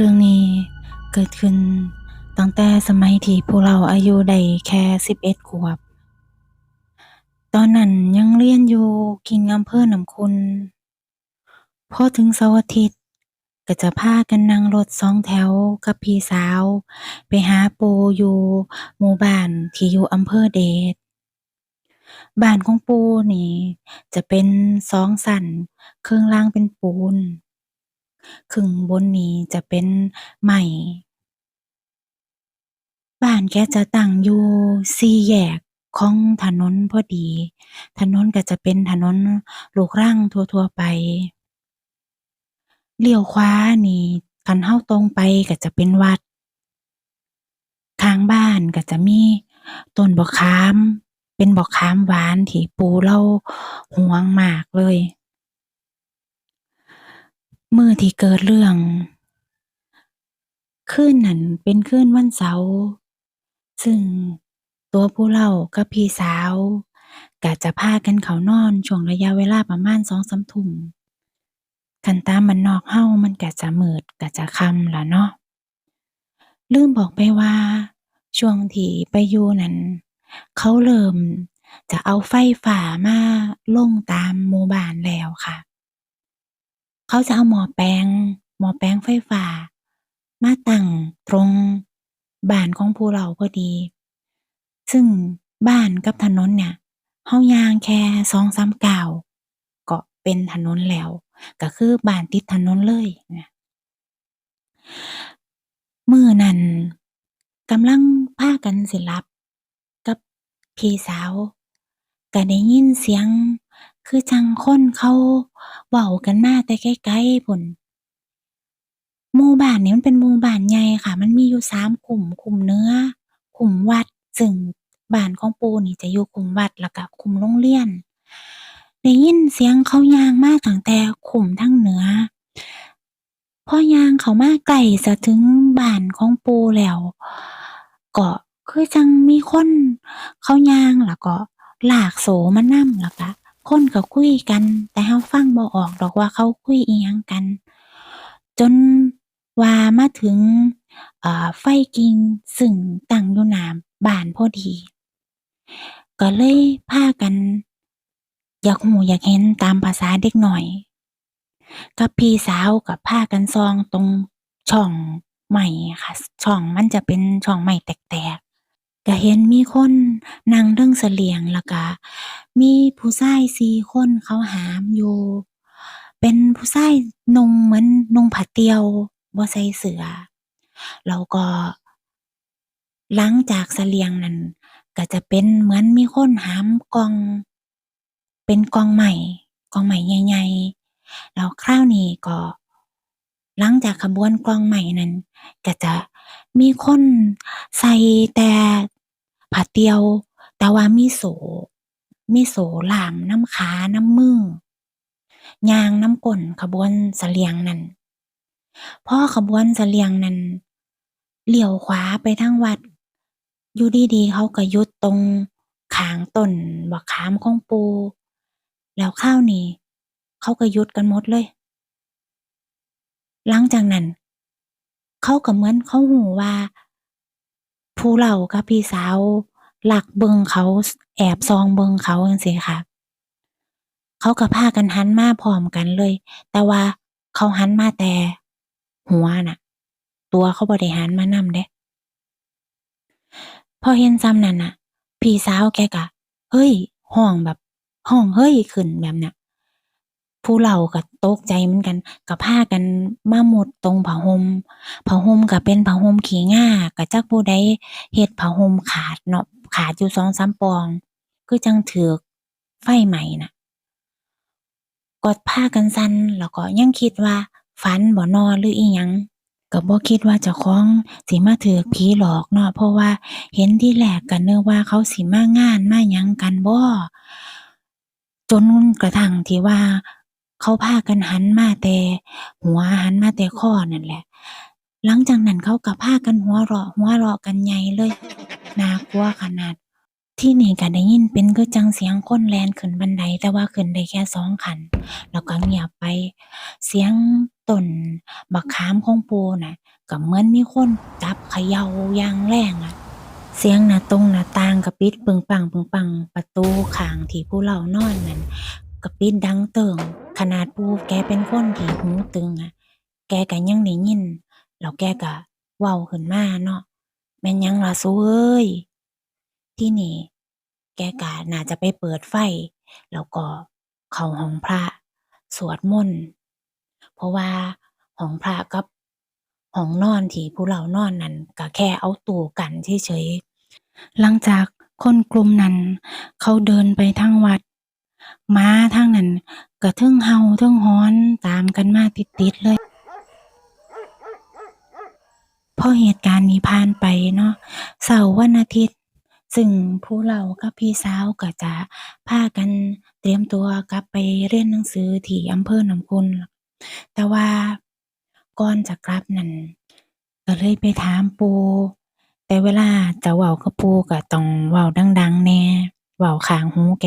เรื่องนี้เกิดขึ้นตั้งแต่สมัยที่พวกเราอายุได้แค่11ขวบ ตอนนั้นยังเรียนอยู่กิ่งอำเภอหนำคุณพอถึงเสาร์อาทิตย์ก็จะพากันนั่งรถสองแถวกับพี่สาว ไปหาปูอยู่หมู่บ้านที่อยู่อำเภอเดชบ้านของปูนี่ จะเป็นสองชั้นครึ่องล่างเป็นปูน ครึ่งบนนี้จะเป็นไม้บ้านแกจะตั้งอยู่สี่แยกของถนนพอดี ถนนก็จะเป็นถนนลูกรังทั่วๆไป เลี้ยวขวานี่คันเราตรงไปก็จะเป็นวัด ข้างบ้านก็จะมีต้นบักขาม เป็นบักขามหวานที่ปูเล่าห่วงมากเลย มื้อที่เกิดเรื่องคืนนั้นเป็นคืนวันเสาร์ซึ่งตัวผู้เล่ากับพี่สาวก็จะพากันเขานอนช่วงระยะเวลาประมาณ2-3ทุ่มคันตามบ้านนอกเรามันก็จะมืดก็จะค่ำล้วเนาะลืมบอกไปว่า ช่วงที่ไปอยู่นั้น เขาเริ่มจะเอาไฟฟ้ามาลงตามหมู่บ้านแล้วค่ะ เขาจะเอาหมอแปลง หมอแปลงไฟฟ้า มาตั้งตรงบ้านของผู้เลาพอดี ซึ่งบ้านกับถนนเนี่ยเรายางแค่2-3ก้าวก็เป็นถนนแล้ว ก็คือบ้านติดถนนเลยนะมื้อนั้นกำลังพากันสิลับ กับพี่สาวก็ได้ยินเสียง คือจังคนเขาเว้ากันมาแต่ไกลๆพู้น หมู่บ้านนี้มันเป็นหมู่บ้านใหญ่ค่ะ มันมีอยู่3คุ้ม คุ้มเหนือ คุ้มวัด ซึ่งบ้านของปู่นี่จะอยู่คุ้มวัด แล้วก็คุ้มโรงเรียน ได้ยินเสียงเขาย่างมาตั้งแต่คุ้มทางเหนือ พอย่างเขามาใกล้จะถึงบ้านของปู่แล้ว ก็คือจังมีคนเขาย่างแล้วก็ลากโสมานำแล้วก็ คนก็คุยกัน แต่เราฟังบ่ออกดอกว่าเขาคุยอิหยังกัน จนว่ามาถึงไฟกิงซึ่งตั้งอยู่หน้าบ้านพอดี ก็เลยพากัน อยากรู้อยากเห็นตามประสาเด็กหน้อย กับพี่สาวก็พากันส่องตรงช่องไม้อะค่ะ ช่องมันจะเป็นช่องไม้แตกๆก็เห็นมีคนนั่งเทิงเสลียงแล้วก็ มีผู้ชาย4คนเขาหามอยู่ เป็นผู้ชายนุ่งเหมือนนุ่งผ้าเตียวบ่ใส่เสื้อแล้วก็ หลังจากเสลียงนั้นก็จะเป็นเหมือนมีคนหามกอง เป็นกองไม้กองไม้ใหญ่ๆแล้วคราวนี้ก็ หลังจากขบวนกองไม้นั้นก็จะมีคนใส่แต่ผ้าเตียว แต่ว่ามีโส มีโสล่ามน้ำขาน้ำมือยางน้ำก้นขบวนเสลียงนั้นพ่อขบวนเสลียงนั้นเลี้ยวขวาไปทางวัด อยู่ดีๆเขาก็ยุดตรงขางต้นบักขามของปู แล้วคราวนี้เขาก็ยุดกันหมดเลย หลังจากนั้น เขาก็เหมือนเขารู้ว่า ผู้เหล่ากับพี่สาว ลักเบิงเขาแอบส่องเบิงเขาจังซี้ค่ะ เขาก็พากันหันมาพร้อมกันเลย แต่ว่าเขาหันมาแต่ หัวน่ะ ตัวเขาบ่ได้หันมานำเดะพอเห็นส่ำนั้นน่ะ พี่สาวแกก็เฮ้ยร้องแบบร้องเฮ้ยขึ้นแบบเนี้ยผู้เลาก็ตกใจเหมือนกันก็พากันมาหมดตรงผ้าห่มผ้าห่มก็เป็นผ้าห่มขี้ง่าก็จักผู้ใดเฮ็ดผ้าห่มขาดเนาะ ขาดอยู่2-3ปอง คือจังถูกไฟไหม้น่ะก็พากันสันแล้วก็ยังคิดว่าฝันบ่น้อหรืออิหยังก็บ่คิดว่าเจ้าของสิมาถูกผีหลอกเนาะเพราะว่าเห็นที่แรกก็นึกว่าเขาสิมางานมาหยังกันบ่จนกระทั่งที่ว่า เขาพากันหันมาแต่หัวหันมาแต่คอนั่นแหละ หลังจากนั้นเขาก็พากันหัวเราะหัวเราะกันใหญ่เลยน่ากลัวขนาด ที่นี้ก็ได้ยินเป็นคือจั่งเสียงคนแลนขึ้นบันไดแต่ว่าขึ้นได้แค่สองขันแล้วก็เงียบไป เสียงต้นบักขามของปูน่ะก็เหมือนมีคนจับเขย่าอย่างแรงอะเสียงหน้าตรงหน้าต่างก็ปิดปึงปังๆประตูข้างที่ผู้เล่านอนนั่นก็ปิดดังเติงขนาดปูแกเป็นคนที่หูตึงอะ แกก็ยังได้ยิน แล้วแกก็เว้าขึ้นมาเนาะแม่นยังล่ะสูเอ้ยที่นี้แกก็น่าจะไปเปิดไฟ แล้วก็เข้าห้องพระ สวดมนต์เพราะว่าห้องพระกับห้องนอนที่ผู้เลานอนนั้นก็แค่เอาตู้กันเฉยๆหลังจากคนกลุ่มนั้น เขาเดินไปทางวัดมาทางนั้นก็เทิงเห่าเทิงหอนตามกันมาติดๆเลย พ อเหตุการณ์นี้ผ่านไปเนาะเสาร์วันอาทิตย์ ซึ่งผู้เลากับพี่สาวก็จะพากันเตรียมตัวกลับไปเรียนหนังสือที่อำเภอหนองคุณ แต่ว่าก่อนจะกลับนั้นก็เลยไปถามปู แต่เวลาจะเว้ากับปูก็ต้องเว้าดัง ๆ แน่เว้าข้างหูแก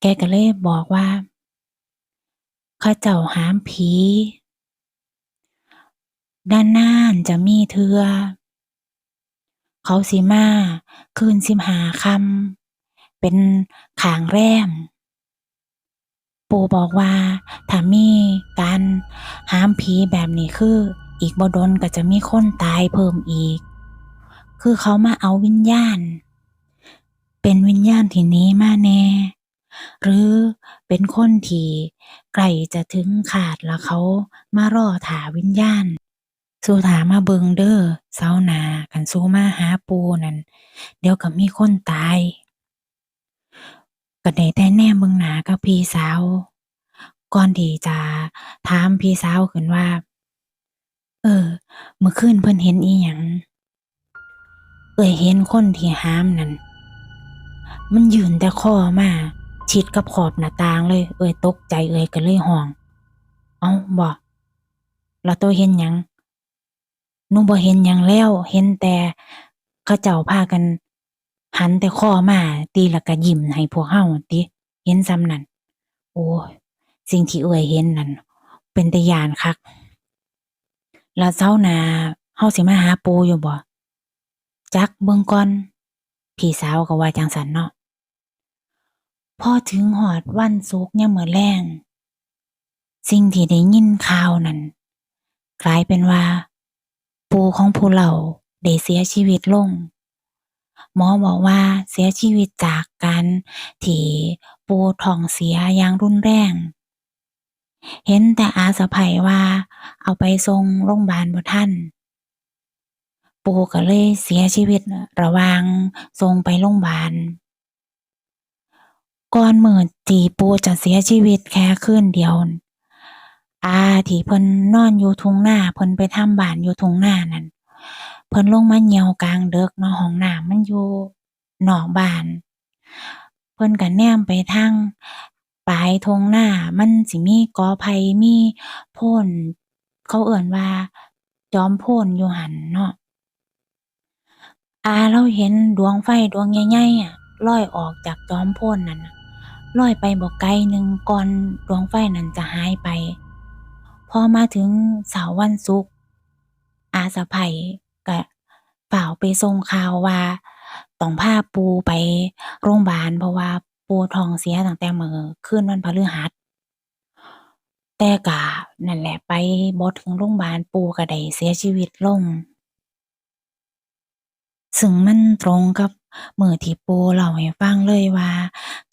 แกก็เลยบอกว่าเขาเจ้าหามผี นานจะมีเทือ เขาสิมาคืนสิบห้าคำเป็นขางแรม ปู่บอกว่าถ้ามีการห้ามผีแบบนี้คืออีกบดนก็จะมีคนตายเพิ่มอีก คือเขามาเอาวิญญาณ เป็นวิญญาณที่นี้มาแน่ หรือเป็นคนที่ใกล้จะถึงคาดแล้วเขามารอท่าวิญญาณ สู้ท่ามาเบิงเด้อเสาร์หนาคันสู้มาหาปูนั่นเดี๋ยวก็มีคนตายก็ได้แต่แนมเบิงหนากับพี่สาว ก่อนที่จะถามพี่สาวขึ้นว่า เออ เมื่อคืนเพิ่นเห็นอิหยังเอื้อยเห็นคนที่หามนั่นมันยืนแต่คอมาชิดกับขอบหน้าต่างเลย เอื้อยตกใจเอื้อยก็เลยร้อง เอ้าบ่แล้วโตเห็นยัง หนูบ่เห็นหยังแล้ว เห็นแต่เขาเจ้าพากัน หันแต่คอมาติแล้วก็ยิ้มให้พวกเราติ เห็นส่ำนั้นโอ้สิ่งที่เอื้อยเห็นนั่นเป็นตยานคัก แล้วเสาน้าเราสิมาหาปูอยู่บ่จักเบิ่งก่อนพี่สาวก็ว่าจังซั้นเนาะพอถึงฮอดวันศุกร์ยามมื้อแลงสิ่งที่ได้ยินข่าวนั้นกลายเป็นว่า ปู่ของผู้เลาได้เสียชีวิตลง หมอบอกว่าเสียชีวิตจากการที่ปู่ท้องเสียอย่างรุนแรง เห็นแต่อาสะใภ้ว่า เอาไปส่งโรงพยาบาลบ่ทันปู่ก็เลยเสียชีวิตระหว่างส่งไปโรงพยาบาลก่อนมื้อที่ปู่จะเสียชีวิตแค่คืนเดียว อาที่เพิ่นนอนอยู่ทุ่งนาเพิ่นไปทำบ้านอยู่ทุ่งนานั่น เพิ่นลงมาเหี่ยวกลางดึกเนาะห้องน้ำมันอยู่นอกบ้าน เพิ่นก็แนมไปทางปลายทุ่งนามันสิมีกอไผ่มีโพนเขาเอิ้นว่า จอมโพนอยู่หันเนาะอาเลาเห็นดวงไฟดวงใหญ่ๆอะลอยออกจากจอมโพนนั้นลอยไปบ่ไกลหนึ่งก่อนดวงไฟนั้นจะหายไป พอมาถึงเสาร์วันศุกร์อาสะใภ้ก็ฟ้าวไปส่งข่าวว่าต้องพาปูไปโรงพยาบาลเพราะว่าปูท้องเสียตั้งแต่มื้อคืนวันพฤหัสแต่ก็นั่นแหละไปบ่ถึงโรงพยาบาลปูก็ได้เสียชีวิตลงซึ่งมันตรงกับมือที่ปูเล่าให้ฟังเลยว่า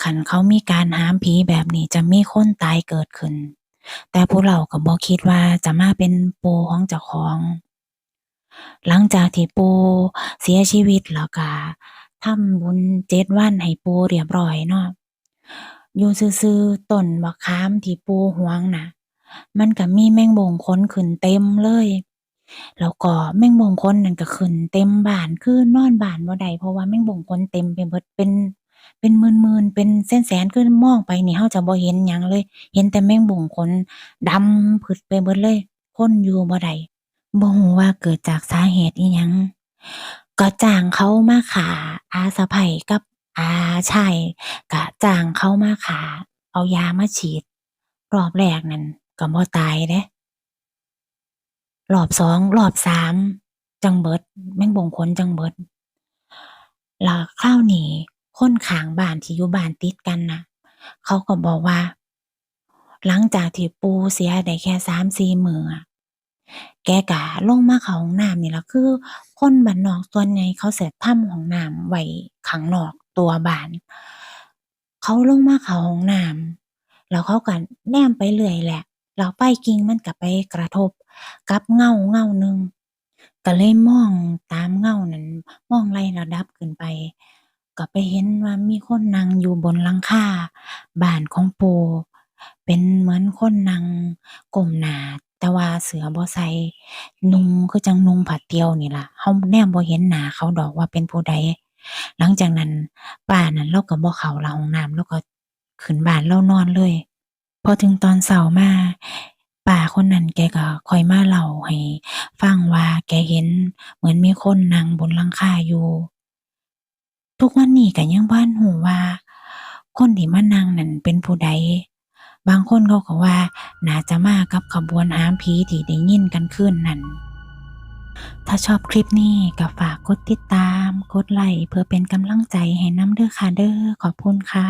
คันเขามีการหามผีแบบนี้จะมีคนตายเกิดขึ้น แต่ผู้เล่าก็บ่คิดว่าจะมาเป็นปู่ของเจ้าของ หลังจากที่ปู่เสียชีวิตแล้วก็ทำบุญเจ็ดวันให้ปู่เรียบร้อยเนาะอยู่ซื่อๆต้นบักขามที่ปู่หวงน่ะ มันก็มีแมงบ่งขนขึ้นเต็มเลยแล้วก็แมงบ่งขนนั้นก็ขึ้นเต็มบ้านคือนอนบ้านบ่ได้เพราะว่าแมงบ่งขนเต็มไปเบิดเป็น เป็นหมื่นๆ เป็นแสนๆ คือมองไปนี่เราจะบ่เห็นหยังเลย เห็นแต่แมงบ่งขนดำผึดไปเบิดเลย คนอยู่บ่ได้บ่รู้ว่าเกิดจากสาเหตุอิหยัง ก็จ้างเขามาฆ่าอาสะใภ้กับอาชายก็จ้างเขามาฆ่าเอายามาฉีด รอบแรกนั่นก็บ่ตายเดะรอบสองรอบสามจังเบิด แม่งบงขนจังเบิดแล้วคราวหนี คนข้างบ้านที่อยู่บ้านติดกันน่ะ เขาก็บอกว่า หลังจากที่ปูเสียได้แค่สามสี่มือแกก็ลงมาเขาห้องน้ำนี่ละคือ คนบ้านนอกส่วนใหญ่เขาเสิทำห้องน้ำไว้ข้างนอกตัวบ้าน เขาลงมาเขาห้องน้ำแล้วเขาก็แนมไปเรื่อยแหละแล้วไฟกิ่งมันก็ไปกระทบ กับเงาเงาหนึ่งก็เลยมองตามเงานั้น มองไล่ระดับขึ้นไป ก็ไปเห็นว่ามีคนนั่งอยู่บนหลังคาบ้านของปู่ เป็นเหมือนคนนั่งก้มหน้าแต่ว่าเสื้อบ่ใส่นุ่งคือจั่งนุ่งผ้าเตี่ยวนี่ล่ะเราแนมบ่เห็นหน้าเขาดอกว่าเป็นผู้ใด หลังจากนั้นป้านั้นเลาก็บ่เข้าละห้องน้ำเลาก็ขึ้นบ้านเลานอนเลย พอถึงตอนเช้ามาป้าคนนั้นแกก็ค่อยมาเล่าให้ฟังว่าแกเห็นเหมือนมีคนนั่งบนหลังคาอยู่ ทุกวันนี้ก็ยังบ้านหูว่า คนที่มานั่งนั่นเป็นผู้ใด บางคนเขาก็ว่า น่าจะมากับขบวนหามผีที่ได้ยินกันขึ้นนั่น ถ้าชอบคลิปนี้ก็ฝากกดติดตาม กดไลค์เพื่อเป็นกำลังใจให้น้ำเด้อค่ะเด้อขอบคุณค่ะ